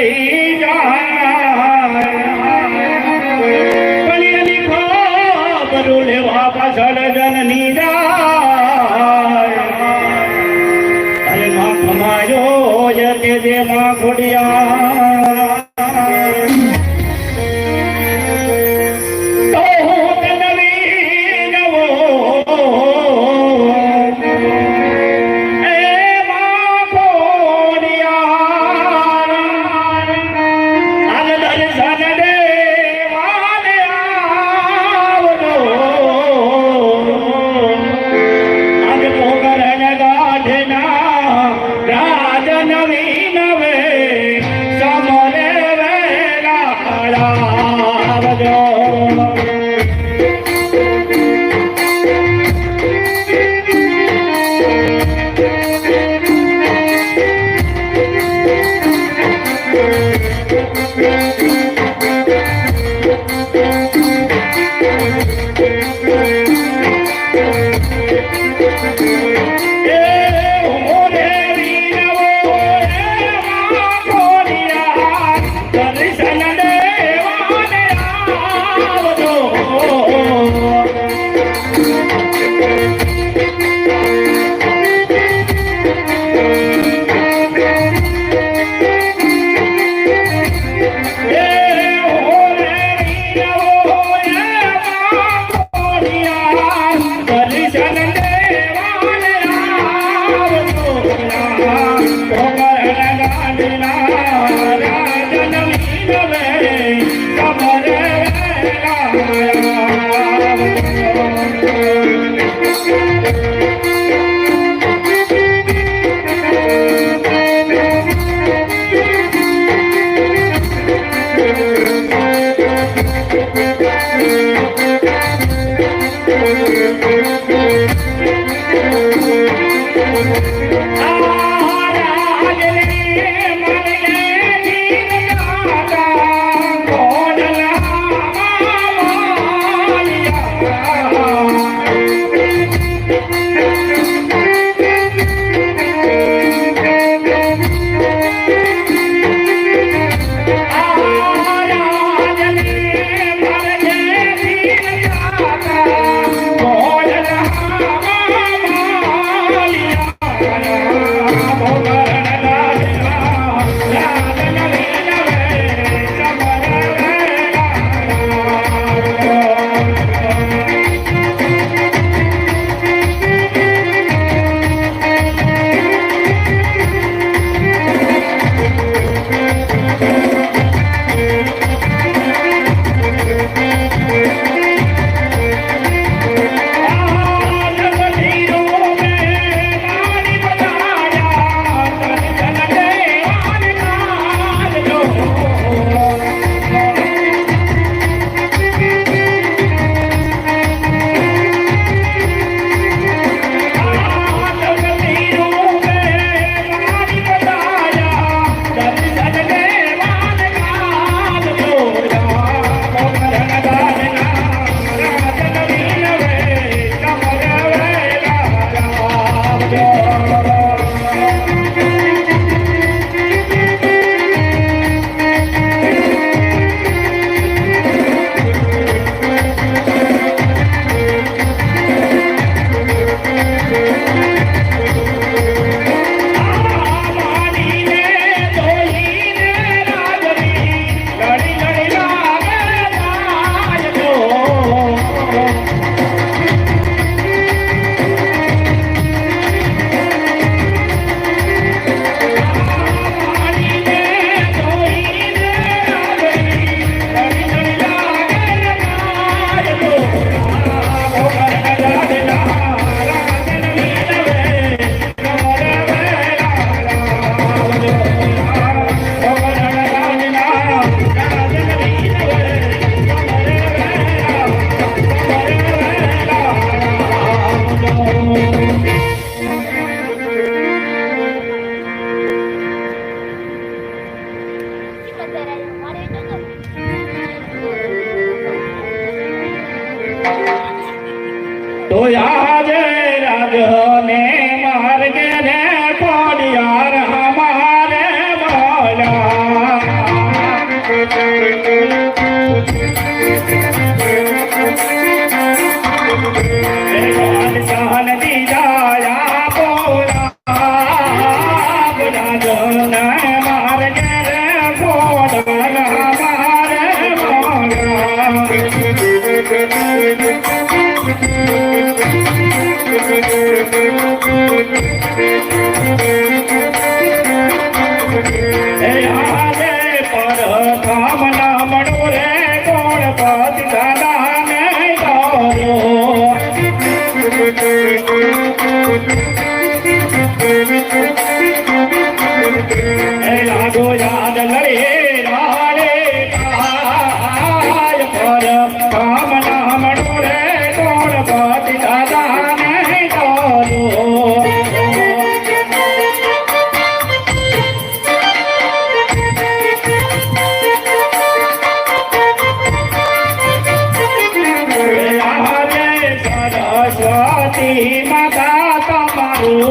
Guys Yeah. Thank you. તમારું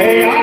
Hey, I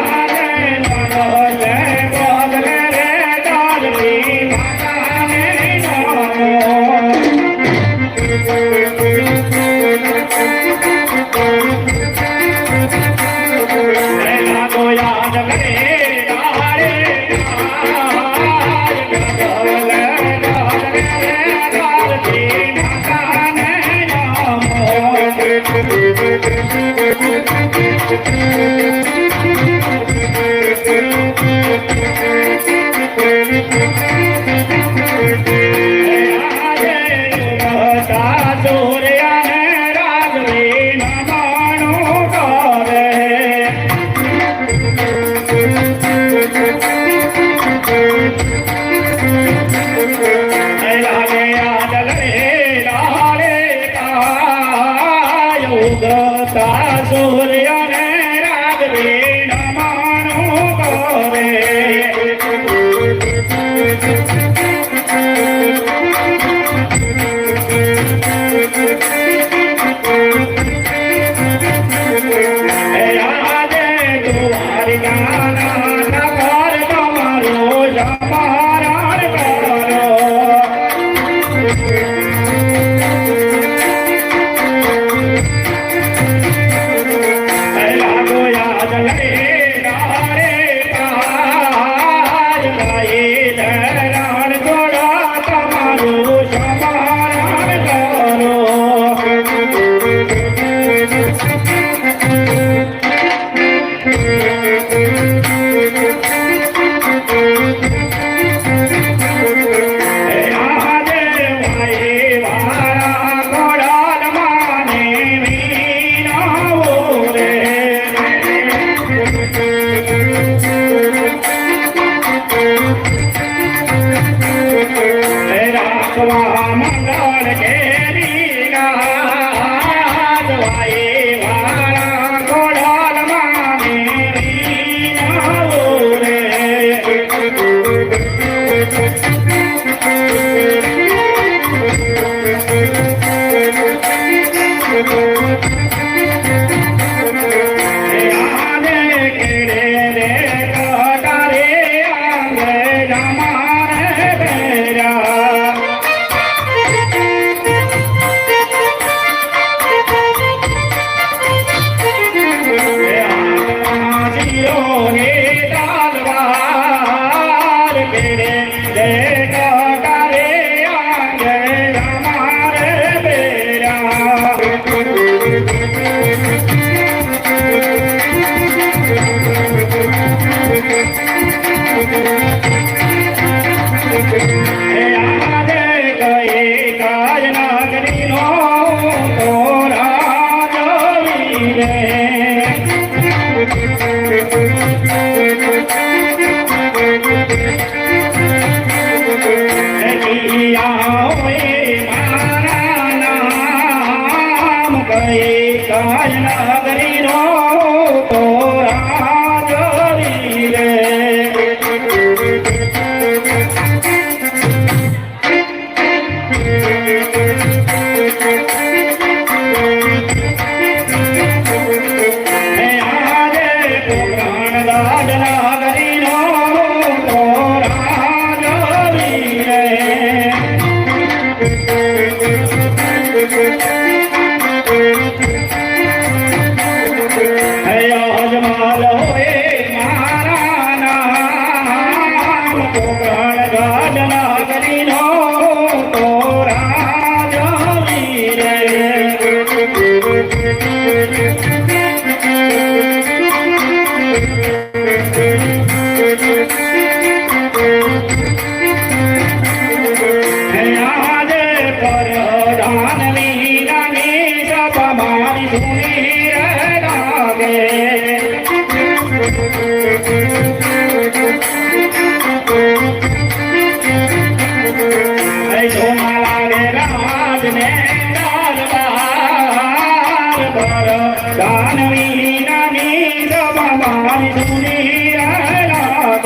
Thank you.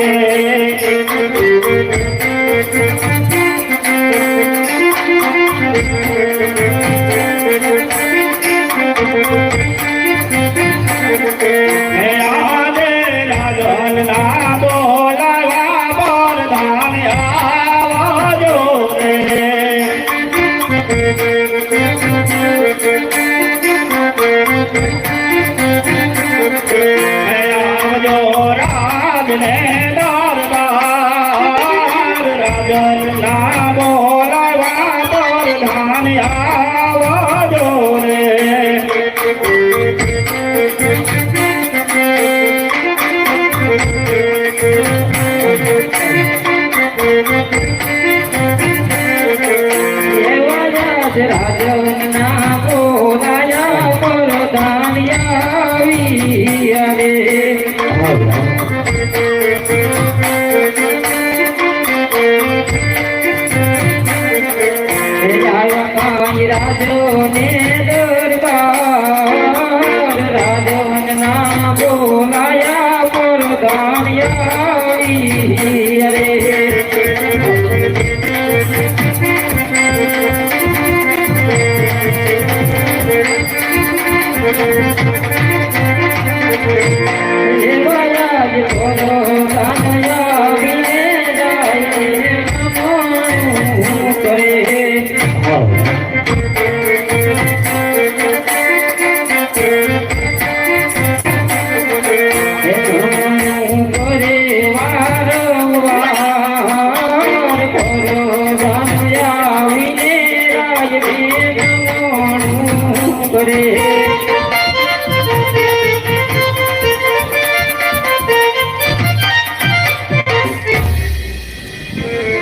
থাকে રાજો ને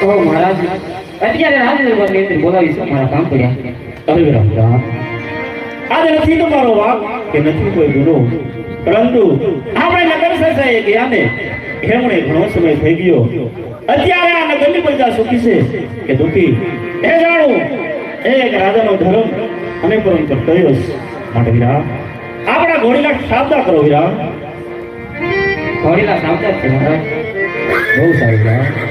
અત્યારે રાજેન્દ્ર મંત્રી બોલાવી મારા કામ પડ્યા અરે રામ રામ. આજે નથી કે નથી કોઈ ગુનો. પરંતુ આપણે નગર સરસાએ ગયા ને ઘણો સમય થઈ ગયો. અત્યારે આ નગરની પ્રજા સુખી છે. કે દુઃખી. એ જાણું એક રાજાનો ધર્મ અને પરંતુ કયો માટે વિરા, આપણા ઘોડીલા શાબ્દા કરો વિરા. ઘોડીલા સાવધાન છે બહુ સારું, વીરા.